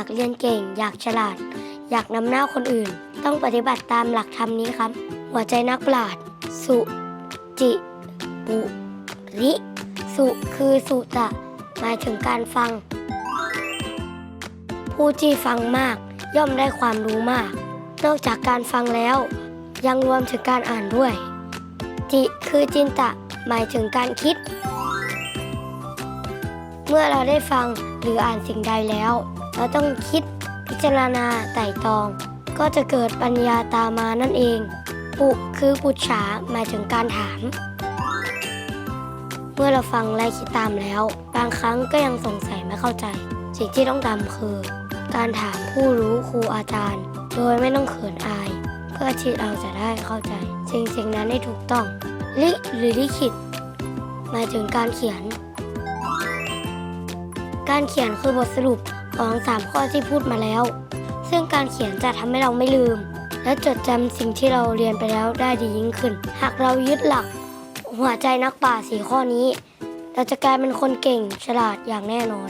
ากเรียนเก่ง อยากฉลาด อยากนำหน้าคนอื่น ต้องปฏิบัติตามหลักธรรมนี้ครับ หัวใจนักปราชญ์สุ จิปุริ สุคือสุตะหมายถึงการฟัง ผู้ที่ฟังมาก ย่อมได้ความรู้มาก นอกจากการฟังแล้ว ยังรวมถึงการอ่านด้วย จิคือจินตะหมายถึงการคิด เมื่อเราได้ฟังหรืออ่านสิ่งใดแล้ว เราต้องคิดพิจารณาไต่ตรอง ก็จะเกิดปัญญาตามมานั่นเอง ปุคือปุจฉาหมายถึงการถาม เมื่อเราฟังและคิดตามแล้ว บางครั้งก็ยังสงสัยไม่เข้าใจ สิ่งที่ต้องทำคือ การถามผู้รู้ครูอาจารย์ โดยไม่ต้องเขินอาย เพื่อที่เราจะได้เข้าใจสิ่งสิ่งนั้นให้ถูกต้อง ลิหรือลิขิตหมายถึงการเขียน การเขียนคือบทสรุป ของ3ข้อที่พูดมาแล้ว ซึ่งการเขียนจะทำให้เราไม่ลืม และจดจำสิ่งที่เราเรียนไปแล้วได้ดียิ่งขึ้น หากเรายึดหลัก หัวใจนักป่าสีข้อนี้ เราจะกลายเป็นคนเก่งฉลาดอย่างแน่นอน